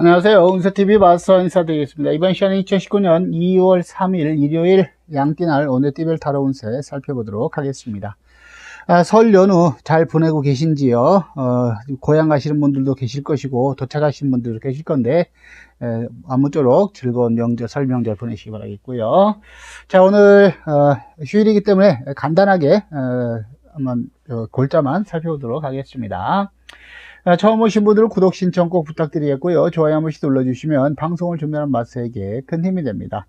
안녕하세요. 운세TV 마스터 인사드리겠습니다. 이번 시간은 2019년 2월 3일 일요일 양띠날 오늘 띠별 타로 운세 살펴보도록 하겠습니다. 아, 설 연휴 잘 보내고 계신지요? 어, 고향 가시는 분들도 계실 것이고 도착하신 분들도 계실 건데 에, 아무쪼록 즐거운 명절, 설 명절 보내시기 바라겠고요. 자, 오늘 어, 휴일이기 때문에 간단하게 어, 한번 어, 골자만 살펴보도록 하겠습니다. 아, 처음 오신 분들은 구독 신청 꼭 부탁드리겠고요. 좋아요 한 번씩 눌러주시면 방송을 준비하는 마스에게 큰 힘이 됩니다.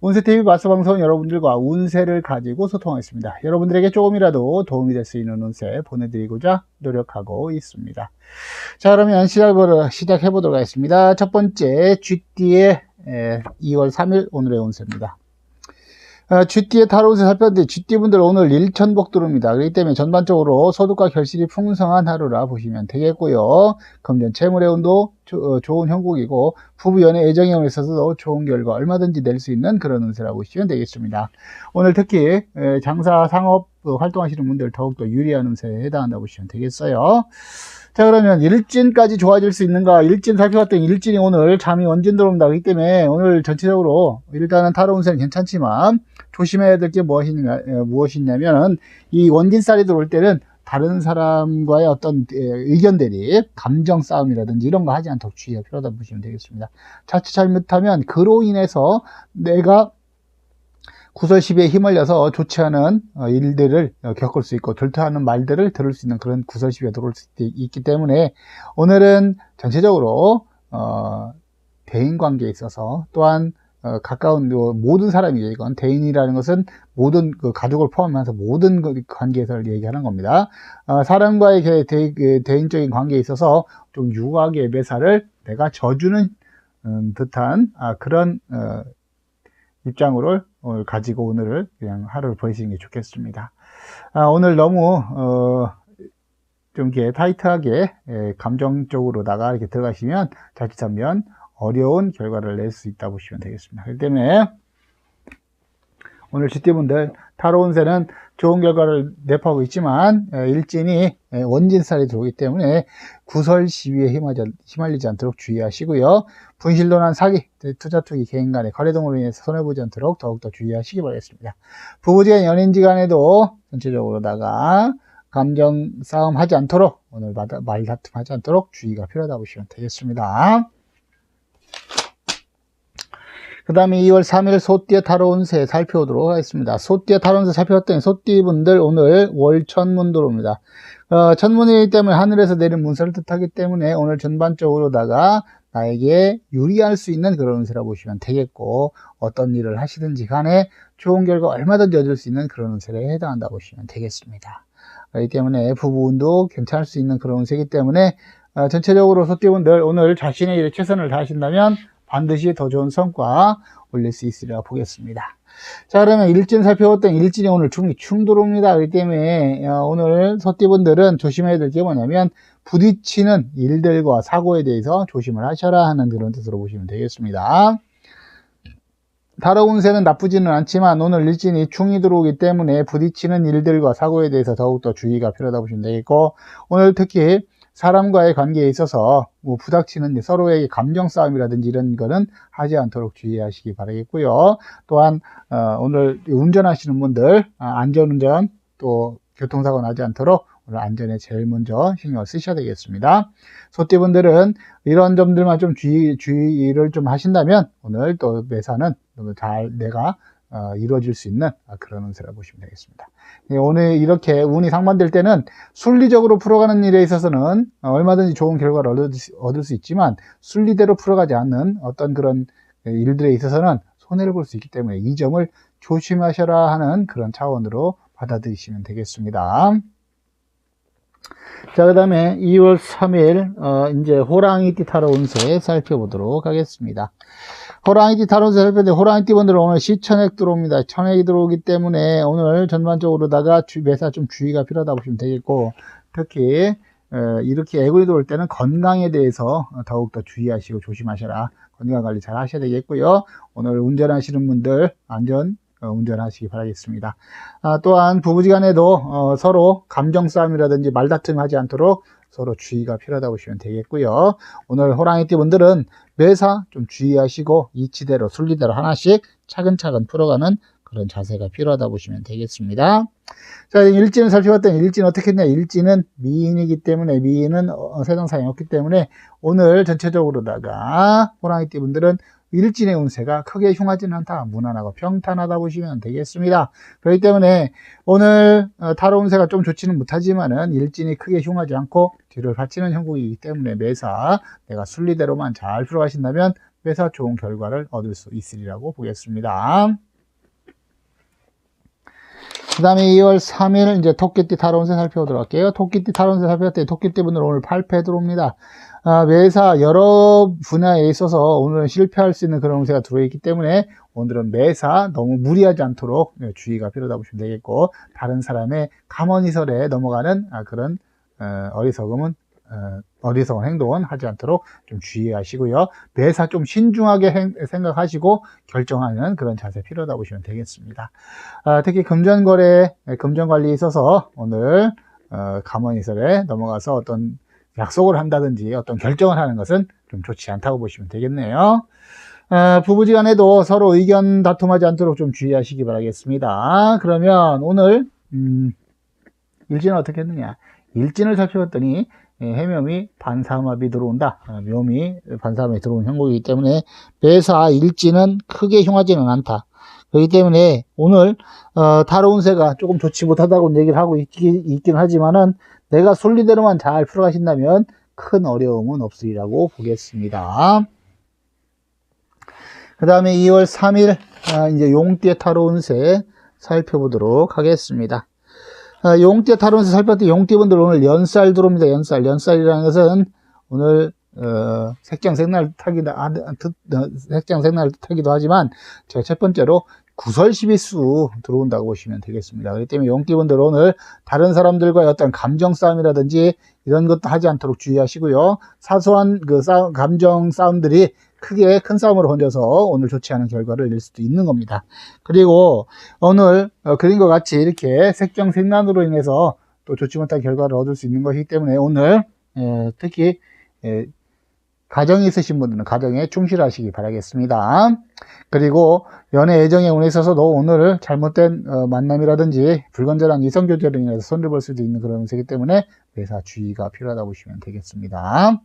운세TV 마스 방송은 여러분들과 운세를 가지고 소통하겠습니다. 여러분들에게 조금이라도 도움이 될 수 있는 운세 보내드리고자 노력하고 있습니다. 자, 그러면 시작해 보도록 하겠습니다. 첫 번째, 쥐띠의 2월 3일 오늘의 운세입니다. 어, 쥐띠의 타로운세 살펴봤는데 쥐띠분들 오늘 일천복 들어옵니다. 그렇기 때문에 전반적으로 소득과 결실이 풍성한 하루라 보시면 되겠고요. 금전 채물의 운도 조, 좋은 형국이고 부부 연애 애정에 있어서도 좋은 결과 얼마든지 낼 수 있는 그런 운세라고 보시면 되겠습니다. 오늘 특히 장사 상업 활동하시는 분들 더욱더 유리한 운세에 해당한다고 보시면 되겠어요. 자 그러면 일진까지 좋아질 수 있는가 일진 살펴봤더니 일진이 오늘 잠이 원진 들어옵니다 그렇기 때문에 오늘 전체적으로 일단은 타로 운세는 괜찮지만 조심해야 될 게 무엇이냐, 무엇이냐면은 이 원진살이 들어올 때는 사람과의 어떤 의견 대립, 감정 싸움이라든지 이런 거 하지 않도록 주의가 필요하다 보시면 되겠습니다. 자칫 잘못하면 그로 인해서 내가 구설시비에 휘말려서 좋지 않은 어, 일들을 어, 겪을 수 있고 절투하는 말들을 들을 수 있는 그런 구설시비가 들어올 수 있기 때문에 오늘은 전체적으로 어, 대인 관계에 있어서 또한 어, 가까운 모든 사람이 이건 대인이라는 것은 모든 그 가족을 포함해서 모든 그 관계에서 얘기하는 겁니다. 어, 사람과의 대, 대, 대인적인 관계에 있어서 좀 유하게 매사를 내가 져주는 음, 듯한 아, 그런 어, 입장으로 오늘 가지고 오늘을 그냥 하루를 보내시는 게 좋겠습니다. 아, 오늘 너무 어, 좀 이렇게 타이트하게 예, 감정적으로다가 이렇게 들어가시면 자칫하면 어려운 결과를 낼 수 있다 보시면 되겠습니다. 그렇기 때문에 오늘 GT분들 타로 운세는 좋은 결과를 내포하고 있지만 일진이 원진살이 들어오기 때문에 구설 시위에 휘말리지 않도록 주의하시고요. 분실도난 사기, 투자 투기, 개인 간의 거래 등으로 인해서 손해보지 않도록 더욱더 주의하시기 바라겠습니다. 부부지간 연인지간에도 전체적으로다가 감정 싸움 하지 않도록 오늘 말다툼 하지 않도록 주의가 필요하다 보시면 되겠습니다. 그 다음에 2월 3일 소띠의 타로운세 살펴보도록 하겠습니다. 소띠의 타로운세 살펴봤더니 소띠분들 오늘 월천문 도로입니다. 어, 천문이기 때문에 하늘에서 내린 문서를 뜻하기 때문에 오늘 전반적으로다가 나에게 유리할 수 있는 그런 운세라고 보시면 되겠고 어떤 일을 하시든지 간에 좋은 결과 얼마든지 얻을 수 있는 그런 운세에 해당한다고 보시면 되겠습니다. 그렇기 때문에 부부운도 괜찮을 수 있는 그런 운세이기 때문에 어, 전체적으로 소띠분들 오늘 자신의 일에 최선을 다하신다면 반드시 더 좋은 성과 올릴 수 있으리라 보겠습니다. 자 그러면 일진 살펴봤던 일진이 오늘 중이 충돌옵니다. 그렇기 때문에 어, 오늘 소띠분들은 조심해야 될 게 뭐냐면 부딪히는 일들과 사고에 대해서 조심을 하셔라 하는 그런 뜻으로 보시면 되겠습니다. 다른 운세는 나쁘지는 않지만 오늘 일진이 충이 들어오기 때문에 부딪히는 일들과 사고에 대해서 더욱더 주의가 필요하다 보시면 되겠고 오늘 특히 사람과의 관계에 있어서 뭐 부닥치는 서로의 감정 싸움이라든지 이런 거는 하지 않도록 주의하시기 바라겠고요. 또한 어, 오늘 운전하시는 분들 아, 안전운전 또 교통사고 나지 않도록 오늘 안전에 제일 먼저 신경을 쓰셔야 되겠습니다. 소띠분들은 이런 점들만 좀 주의, 주의를 좀 하신다면 오늘 또 매사는 잘 내가 어, 이루어질 수 있는 그런 운세라고 보시면 되겠습니다. 예, 오늘 이렇게 운이 상반될 때는 순리적으로 풀어가는 일에 있어서는 얼마든지 좋은 결과를 얻을 수, 있지만 순리대로 풀어가지 않는 어떤 그런 일들에 있어서는 손해를 볼 수 있기 때문에 이 점을 조심하셔라 하는 그런 차원으로 받아들이시면 되겠습니다. 자, 그 다음에 2월 3일, 어, 이제 호랑이 띠 타로 운세 살펴보도록 하겠습니다. 호랑이띠 타로에서 살펴는데 호랑이띠 분들은 오늘 시천액 들어옵니다. 천액이 들어오기 때문에 오늘 전반적으로다가 매사 좀 주의가 필요하다 보시면 되겠고 특히 이렇게 애굴이 들어올 때는 건강에 대해서 더욱더 주의하시고 조심하셔라. 건강 관리 잘 하셔야 되겠고요. 오늘 운전하시는 분들 안전 어, 운전하시기 바라겠습니다. 아, 또한 부부지간에도 어, 서로 감정 싸움이라든지 말다툼 하지 않도록 서로 주의가 필요하다 보시면 되겠고요. 오늘 호랑이띠 분들은 매사 좀 주의하시고 이치대로 순리대로 하나씩 차근차근 풀어가는 그런 자세가 필요하다 보시면 되겠습니다. 자, 일진을 살펴봤더니 일진 어떻게 했냐? 일진은 미인이기 때문에 미인은 어, 세상상에 없기 때문에 오늘 전체적으로다가 호랑이띠 분들은 일진의 운세가 크게 흉하지는 않다. 무난하고 평탄하다 보시면 되겠습니다. 그렇기 때문에 오늘 어, 타로 운세가 좀 좋지는 못하지만은 일진이 크게 흉하지 않고 뒤를 받치는 형국이기 때문에 매사 내가 순리대로만 잘 풀어가신다면 매사 좋은 결과를 얻을 수 있으리라고 보겠습니다. 그 다음에 2월 3일 이제 토끼띠 타로운세 살펴보도록 할게요. 토끼띠 타로운세 살펴봤더니 토끼띠 분들 오늘 8패 들어옵니다. 아, 매사 여러 분야에 있어서 오늘은 실패할 수 있는 그런 운세가 들어있기 때문에 오늘은 매사 너무 무리하지 않도록 네, 주의가 필요하다 보시면 되겠고 다른 사람의 감언이설에 넘어가는 아, 그런 어, 어리석음은 어, 어리석은 행동은 하지 않도록 좀 주의하시고요. 매사 좀 신중하게 행- 생각하시고 결정하는 그런 자세 필요하다 보시면 되겠습니다. 아, 특히 금전거래, 네, 금전관리에 있어서 오늘 어, 감언이설에 넘어가서 어떤 약속을 한다든지 어떤 결정을 하는 것은 좀 좋지 않다고 보시면 되겠네요. 어, 부부지간에도 서로 의견 다툼하지 않도록 좀 주의하시기 바라겠습니다. 그러면 오늘 음, 일진은 어떻게 했느냐? 일진을 살펴봤더니 예, 해묘이 반사합이 들어온다. 어, 묘미 반사합이 들어온 형국이기 때문에 매사 일진은 크게 흉하지는 않다. 그렇기 때문에 오늘 어, 다로운세가 조금 좋지 못하다고 얘기를 하고 있기, 있긴 하지만은 내가 순리대로만 잘 풀어가신다면 큰 어려움은 없으리라고 보겠습니다. 그 다음에 2월 3일 아, 이제 용띠의 타로 운세 살펴보도록 하겠습니다. 아, 용띠의 타로 운세 살펴봤더니 용띠분들 오늘 연살 들어옵니다. 연살. 연살이라는 것은 오늘 어, 색장 색날 타기도 아, 뜻, 어, 색장 색날 타기도 하지만 제가 첫 번째로 구설 12수 들어온다고 보시면 되겠습니다. 그렇기 때문에 용띠분들 오늘 다른 사람들과의 어떤 감정 싸움이라든지 이런 것도 하지 않도록 주의하시고요. 사소한 그 싸움, 감정 싸움들이 크게 큰 싸움으로 번져서 오늘 좋지 않은 결과를 낼 수도 있는 겁니다. 그리고 오늘 어, 것 같이 이렇게 색정색난으로 인해서 또 좋지 못한 결과를 얻을 수 있는 것이기 때문에 오늘 에, 특히 에, 가정이 있으신 분들은 가정에 충실하시기 바라겠습니다. 그리고 연애 애정에 운에 있어서도 오늘 잘못된 어, 만남이라든지 불건전한 이성 교제로 인해서 손을 볼 수도 있는 그런 운세이기 때문에 매사 주의가 필요하다 보시면 되겠습니다.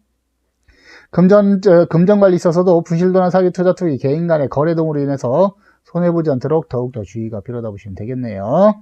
금전 저, 금전 관리 있어서도 분실도나 사기 투자 투기 개인 간의 거래 등으로 인해서 손해 보지 않도록 더욱더 주의가 필요하다 보시면 되겠네요.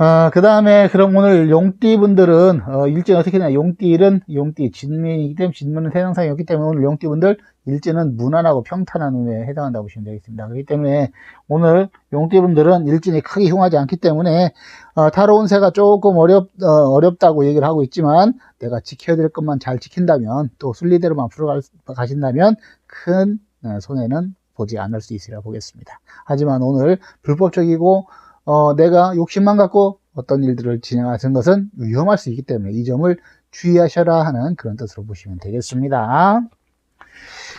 아, 그 다음에, 그럼 오늘 용띠 분들은, 어, 일진 어떻게 되냐. 용띠는, 용띠, 진민이기 때문에, 진민은 세상상이었기 때문에, 오늘 용띠 분들, 일진은 무난하고 평탄한 운에 해당한다고 보시면 되겠습니다. 그렇기 때문에, 오늘 용띠 분들은 일진이 크게 흉하지 않기 때문에, 어, 타로 운세가 조금 어렵, 어, 어렵다고 얘기를 하고 있지만, 내가 지켜야 될 것만 잘 지킨다면, 또 순리대로만 풀어가신다면, 큰 어, 손해는 보지 않을 수 있으리라 보겠습니다. 하지만 오늘 불법적이고, 어, 내가 욕심만 갖고 어떤 일들을 진행하는 것은 위험할 수 있기 때문에 이 점을 주의하셔라 하는 그런 뜻으로 보시면 되겠습니다.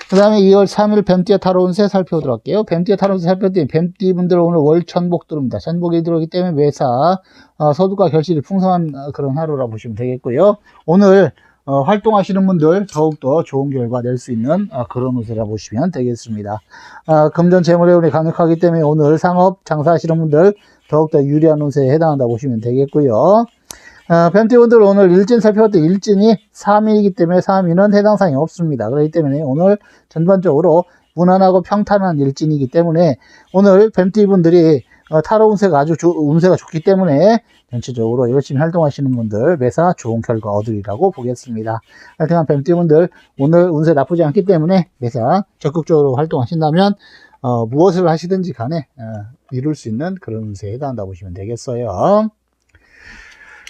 그 다음에 2월 3일 뱀띠의 타로운세 살펴보도록 할게요. 뱀띠의 타로운세 살펴봤더니 뱀띠 분들 오늘 월 천복 들어옵니다. 천복이 들어오기 때문에 매사 어, 소득과 결실이 풍성한 어, 그런 하루라 보시면 되겠고요. 오늘 어, 활동하시는 분들 더욱더 좋은 결과 낼 수 있는 어, 그런 운세라 보시면 되겠습니다. 아, 금전 재물의 운이 강력하기 때문에 오늘 상업 장사하시는 분들 더욱더 유리한 운세에 해당한다 보시면 되겠고요. 아, 뱀띠분들 오늘 일진 살펴봤더니 일진이 3일이기 때문에 3일은 해당 사항이 없습니다. 그렇기 때문에 오늘 전반적으로 무난하고 평탄한 일진이기 때문에 오늘 뱀띠분들이 어, 타로 운세가 아주 조- 운세가 좋기 때문에 전체적으로 열심히 활동하시는 분들 매사 좋은 결과 얻으리라고 보겠습니다. 하여튼 뱀띠분들 오늘 운세 나쁘지 않기 때문에 매사 적극적으로 활동하신다면 어, 무엇을 하시든지 간에 어, 이룰 수 있는 그런 운세에 해당한다 보시면 되겠어요.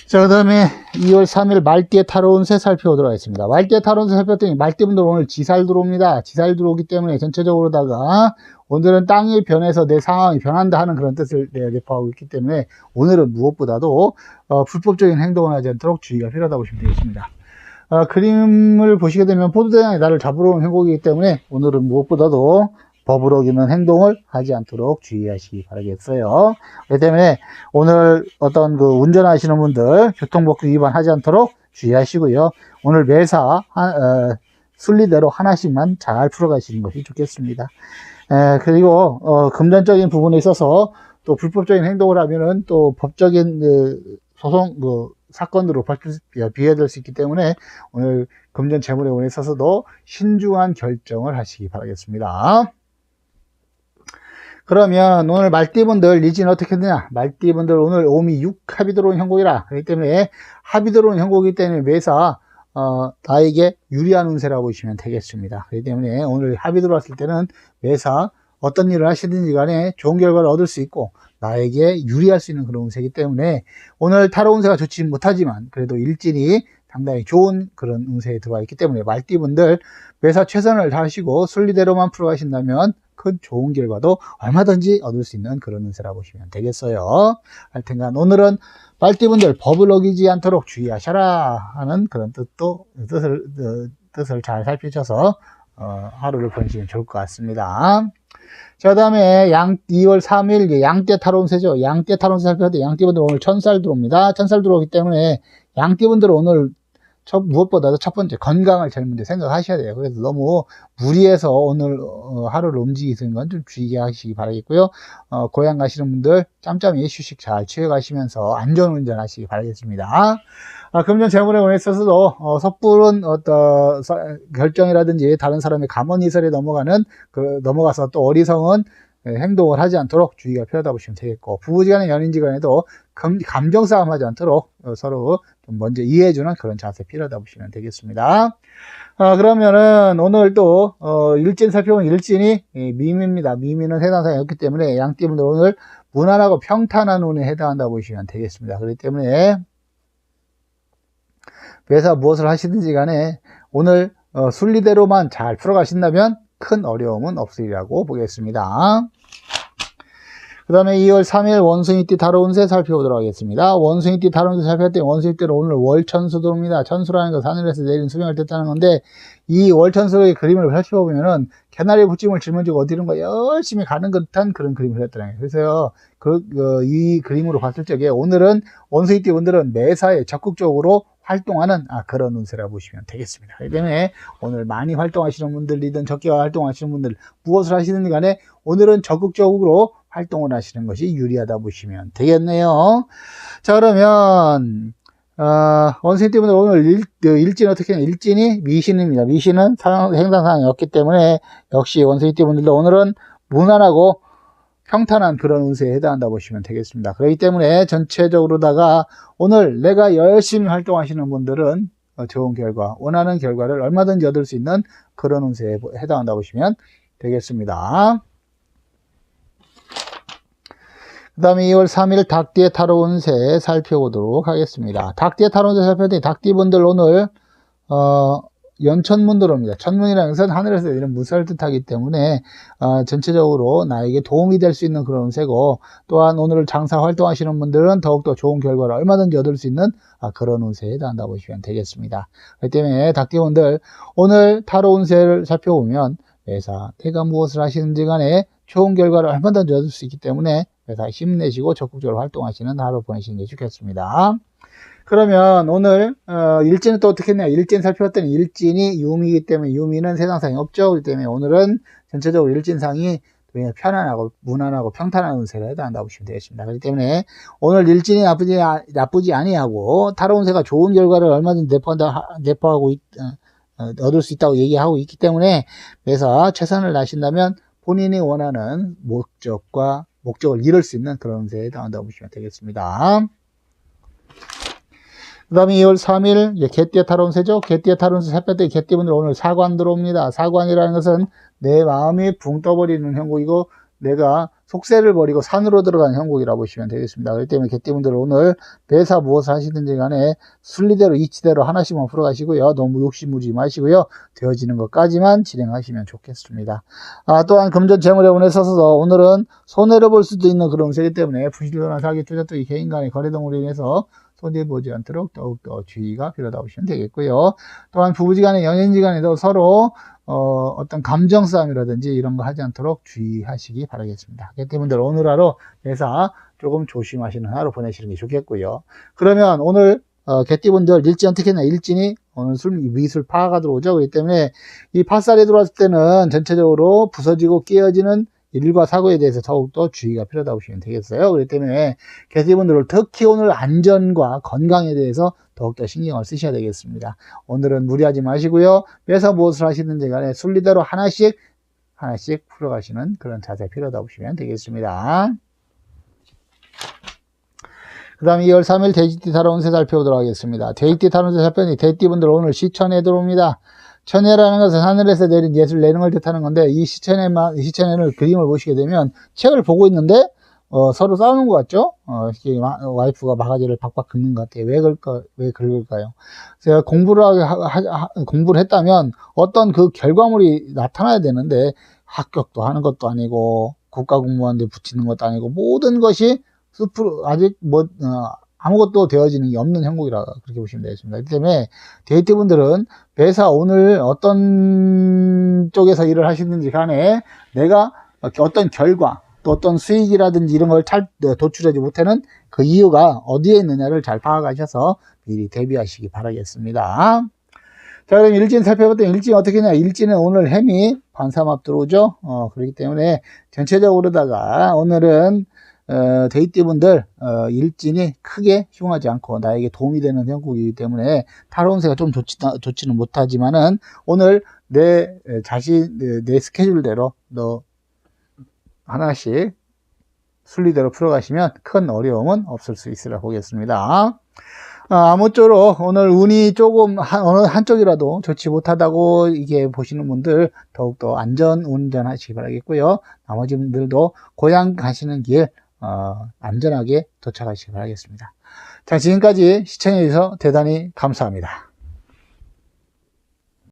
자, 그 다음에 2월 3일 말띠의 타로 운세 살펴보도록 하겠습니다. 말띠의 타로 운세 살펴봤더니 말띠분들 오늘 지살 들어옵니다. 지살 들어오기 때문에 전체적으로다가 오늘은 땅이 변해서 내 상황이 변한다 하는 그런 뜻을 내- 내포하고 있기 때문에 오늘은 무엇보다도 어, 불법적인 행동을 하지 않도록 주의가 필요하다 보시면 되겠습니다. 어, 그림을 보시게 되면 포도대장이 나를 잡으러 온 행복이기 때문에 오늘은 무엇보다도 법을 어기는 행동을 하지 않도록 주의하시기 바라겠어요. 그렇기 때문에 오늘 어떤 그 운전하시는 분들 교통법규 위반하지 않도록 주의하시고요. 오늘 매사 하- 어, 순리대로 하나씩만 잘 풀어가시는 것이 좋겠습니다. 에, 그리고 어, 금전적인 부분에 있어서 또 불법적인 행동을 하면은 또 법적인 그, 소송 그 사건으로 수- 비화될 수 있기 때문에 오늘 금전 재물에 있어서도 신중한 결정을 하시기 바라겠습니다. 그러면 오늘 말띠분들 리진 어떻게 되냐? 말띠분들 오늘 오미 6 합이 들어온 형국이라 그렇기 때문에 합이 들어온 형국이기 때문에 매사 어, 나에게 유리한 운세라고 보시면 되겠습니다. 그렇기 때문에 오늘 합이 들어왔을 때는 매사 어떤 일을 하시든지 간에 좋은 결과를 얻을 수 있고 나에게 유리할 수 있는 그런 운세이기 때문에 오늘 타로 운세가 좋지 못하지만 그래도 일진이 상당히 좋은 그런 운세에 들어와 있기 때문에 말띠분들 매사 최선을 다하시고 순리대로만 풀어가신다면 큰 좋은 결과도 얼마든지 얻을 수 있는 그런 운세라고 보시면 되겠어요. 하여튼간 오늘은 말띠분들 법을 어기지 않도록 주의하셔라 하는 그런 뜻도 뜻을 어, 뜻을 잘 살피셔서 어, 하루를 보내시면 좋을 것 같습니다. 자, 다음에 양, 2월 3일 양떼 타론세죠. 양떼 타론세 살펴볼 때 양떼분들 오늘 천살 들어옵니다. 천살 들어오기 때문에 양떼분들 오늘 첫, 무엇보다도 첫 번째 건강을 먼저 생각하셔야 돼요. 그래서 너무 무리해서 오늘 어, 하루를 움직이시는 건 좀 주의하시기 바라겠고요. 어, 고향 가시는 분들 짬짬이 휴식 잘 취해가시면서 안전운전 하시기 바라겠습니다. 아, 금전 재물에 있어서도 어, 섣부른 어떤 서- 결정이라든지 다른 사람의 감언이설에 넘어가는 그 넘어가서 또 어리석은 예, 행동을 하지 않도록 주의가 필요하다 보시면 되겠고 부부지간에 연인지간에도 감, 감정 싸움하지 않도록 어, 서로 좀 먼저 이해해주는 그런 자세 필요하다 보시면 되겠습니다. 아, 그러면은 오늘 또 어, 일진 살펴보면 일진이 이 미미입니다. 미미는 해당사항이 없기 때문에 양띠분들 오늘 무난하고 평탄한 운에 해당한다 보시면 되겠습니다. 그렇기 때문에 매사 무엇을 하시든지 간에 오늘 어, 순리대로만 잘 풀어가신다면 큰 어려움은 없으리라고 보겠습니다. 그 다음에 2월 3일 원숭이띠 다로운세 살펴보도록 하겠습니다. 원숭이띠 다로운세 살펴볼 때 원숭이띠는 오늘 월천수 들어옵니다. 천수라는 것은 하늘에서 내린 수명을 뜻하는 건데 이 월천수의 그림을 살펴보면은 개나리 붙임을 짊어지고 어디론가 열심히 가는 듯한 그런 그림을 그렸더라고요. 그래서 그, 그, 이 그림으로 봤을 적에 오늘은 원숭이띠 분들은 매사에 적극적으로 활동하는 아, 그런 운세라 보시면 되겠습니다. 그렇기 때문에 오늘 많이 활동하시는 분들이든 적게 활동하시는 분들 무엇을 하시든 간에 오늘은 적극적으로 활동을 하시는 것이 유리하다 보시면 되겠네요. 자 그러면 어, 원숭이 때문에 오늘 일, 그 일진 어떻게 하냐 일진이 미신입니다. 미신은 행상사항이 없기 때문에 역시 원숭이 때문들도 오늘은 무난하고 평탄한 그런 운세에 해당한다 보시면 되겠습니다. 그렇기 때문에 전체적으로다가 오늘 내가 열심히 활동하시는 분들은 어, 좋은 결과, 원하는 결과를 얼마든지 얻을 수 있는 그런 운세에 해당한다 보시면 되겠습니다. 그 다음에 2월 3일 닭띠의 타로 운세 살펴보도록 하겠습니다. 닭띠의 타로 운세 살펴볼 때 닭띠분들 오늘 어, 연천문 들어옵니다. 천문이라는 것은 하늘에서 내리는 무사를 뜻하기 때문에 어, 전체적으로 나에게 도움이 될 수 있는 그런 운세고 또한 오늘 장사 활동하시는 분들은 더욱더 좋은 결과를 얼마든지 얻을 수 있는 아, 그런 운세에 해당한다 보시면 되겠습니다. 그렇기 때문에 닭띠분들 오늘 타로 운세를 살펴보면 매사 내가 무엇을 하시는지 간에 좋은 결과를 얼마든지 얻을 수 있기 때문에 매사 힘내시고 적극적으로 활동하시는 하루 보내시는 게 좋겠습니다. 그러면 오늘 어, 일진은 또 어떻게 했냐? 일진 살펴봤더니 일진이 유미이기 때문에 유미는 세상상이 없죠. 그렇기 때문에 오늘은 전체적으로 일진상이 그냥 편안하고 무난하고 평탄한 운세가 해당한다고 보시면 되겠습니다. 그렇기 때문에 오늘 일진이 나쁘지, 아- 나쁘지 아니하고 타로 운세가 좋은 결과를 얼마든지 내포한다, 내포하고 있, 어, 어, 얻을 수 있다고 얘기하고 있기 때문에 그래서 최선을 다하신다면 본인이 원하는 목적과 목적을 이룰 수 있는 그런 운세에 해당한다고 보시면 되겠습니다. 그 다음에 2월 3일 개띠의 타론세죠. 개띠의 타론세 살펴 때 개띠분들 오늘 사관 들어옵니다. 사관이라는 것은 내 마음이 붕 떠버리는 형국이고 내가 속세를 버리고 산으로 들어가는 형국이라고 보시면 되겠습니다. 그렇기 때문에 개띠분들 오늘 매사 무엇을 하시든지 간에 순리대로 이치대로 하나씩만 풀어가시고요. 너무 욕심부리지 마시고요. 되어지는 것까지만 진행하시면 좋겠습니다. 아, 또한 금전 재물에 운에 있어서 오늘은 손해를 볼 수도 있는 그런 운세이기 때문에 부실전화 사기 투자 또이 개인 간의 거래 등으로 인해서 손해보지 않도록 더욱더 주의가 필요하다고 보시면 되겠고요. 또한 부부지간에 연인지간에도 서로 어, 어떤 감정 싸움이라든지 이런 거 하지 않도록 주의하시기 바라겠습니다. 개띠분들 오늘 하루 매사 조금 조심하시는 하루 보내시는 게 좋겠고요. 그러면 오늘 어, 개띠분들 일진 했나 일진이 오늘 술 미술 파가 들어오죠. 그렇기 때문에 이 파살이 들어왔을 때는 전체적으로 부서지고 깨어지는 일과 사고에 대해서 더욱더 주의가 필요하다고 보시면 되겠어요. 그렇기 때문에 개띠분들은 특히 오늘 안전과 건강에 대해서 더욱더 신경을 쓰셔야 되겠습니다. 오늘은 무리하지 마시고요. 매사 무엇을 하시든지 간에 순리대로 하나씩 하나씩 풀어가시는 그런 자세 필요하다고 보시면 되겠습니다. 그 다음에 2월 3일 돼지띠 살아온새 살펴보도록 하겠습니다. 돼지띠 살아온새 살펴보니 돼지띠분들 오늘 시천에 들어옵니다. 천해라는 것은 하늘에서 내린 예술 내능을 뜻하는 건데 이 시천에만 이 시천에는 그림을 보시게 되면 책을 보고 있는데 어, 서로 싸우는 것 같죠? 어, 와이프가 바가지를 박박 긁는 것 같아요. 왜 그럴까, 왜 긁을까요? 제가 공부를 하, 하- 하- 공부를 했다면 어떤 그 결과물이 나타나야 되는데 합격도 하는 것도 아니고 국가 공무원들 붙이는 것도 아니고 모든 것이 스프 아직 뭐 어, 아무것도 되어지는 게 없는 형국이라 그렇게 보시면 되겠습니다. 그렇기 때문에 데이트 분들은 매사 오늘 어떤 쪽에서 일을 하시는지 간에 내가 어떤 결과 또 어떤 수익이라든지 이런 걸 잘 도출하지 못하는 그 이유가 어디에 있느냐를 잘 파악하셔서 미리 대비하시기 바라겠습니다. 자, 그럼 일진 살펴봤더니 일진 어떻게 했냐? 일진은 오늘 햄이 반삼합 들어오죠? 어, 그렇기 때문에 전체적으로다가 오늘은 어, 데이띠분들 어, 일진이 크게 흉하지 않고 나에게 도움이 되는 형국이기 때문에 타로 운세가 좀 좋지, 좋지는 못하지만은 오늘 내 에, 자신 내, 내 스케줄대로 너 하나씩 순리대로 풀어가시면 큰 어려움은 없을 수 있으라 보겠습니다. 아, 아무쪼록 오늘 운이 조금 한, 어느 한쪽이라도 좋지 못하다고 이게 보시는 분들 더욱더 안전 운전하시기 바라겠고요. 나머지 분들도 고향 가시는 길 어, 안전하게 도착하시기 바라겠습니다. 자, 지금까지 시청해주셔서 대단히 감사합니다.